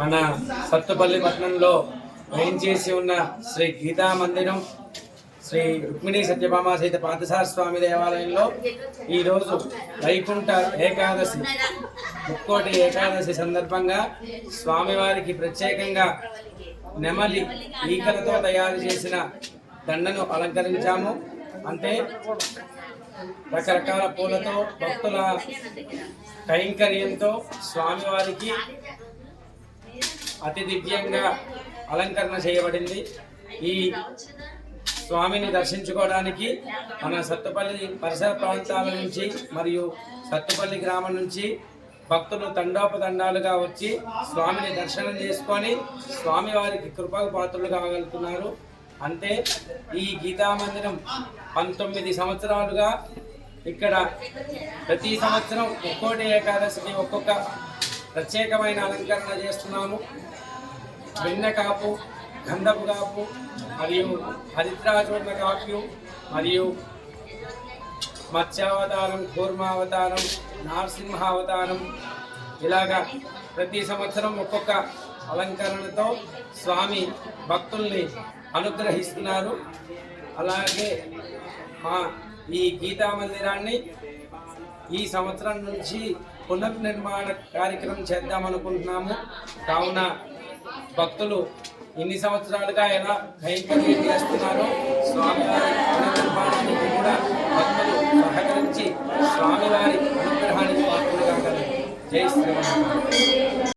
మన సత్తుపల్లి పట్టణంలో వేయించేసి ఉన్న శ్రీ గీతా మందిరం శ్రీ రుక్మిణి సత్యభామ సహిత పార్థసార స్వామి దేవాలయంలో ఈరోజు వైకుంఠ ఏకాదశి ముక్కోటి ఏకాదశి సందర్భంగా స్వామివారికి ప్రత్యేకంగా నెమలి ఈకలతో తయారు చేసిన దండను అలంకరించాము. అంటే రకరకాల పూలతో భక్తుల కైంకర్యంతో స్వామివారికి అతి దివ్యంగా అలంకరణ చేయబడింది. ఈ స్వామిని దర్శించుకోవడానికి మన సత్తుపల్లి పరిసర ప్రాంతాల నుంచి మరియు సత్తుపల్లి గ్రామం నుంచి భక్తులు తండోపతండాలుగా వచ్చి స్వామిని దర్శనం చేసుకొని స్వామివారికి కృపకు పాత్రలు కాగలుగుతున్నారు అంటే ఈ గీతా మందిరం పంతొమ్మిది సంవత్సరాలుగా ఇక్కడ ప్రతి సంవత్సరం ఒక్కోటి ఏకాదశికి ఒక్కొక్క ప్రత్యేకమైన అలంకరణ చేస్తున్నాము. వెన్న కాపు గంధపు కాపు మరియు హరిద్రాచూర్ణ కాపు మరియు మత్స్యావతారం కూర్మావతారం నరసింహావతారం ఇలాగా ప్రతి సంవత్సరం ఒక్కొక్క అలంకరణతో స్వామి భక్తుల్ని అనుగ్రహిస్తున్నారు. అలాగే మా ఈ గీతా మందిరాన్ని ఈ సంవత్సరం నుంచి పునర్నిర్మాణ కార్యక్రమం చేద్దామనుకుంటున్నాము కావున భక్తులు ఇన్ని సంవత్సరాలుగా ఎలా కైంకర్యం చేస్తున్నారో స్వామివారి పునర్నిర్మాణానికి కూడా భక్తులు సహకరించి స్వామివారి అనుగ్రహానికి పాత్రలు జై శ్రీరామ్.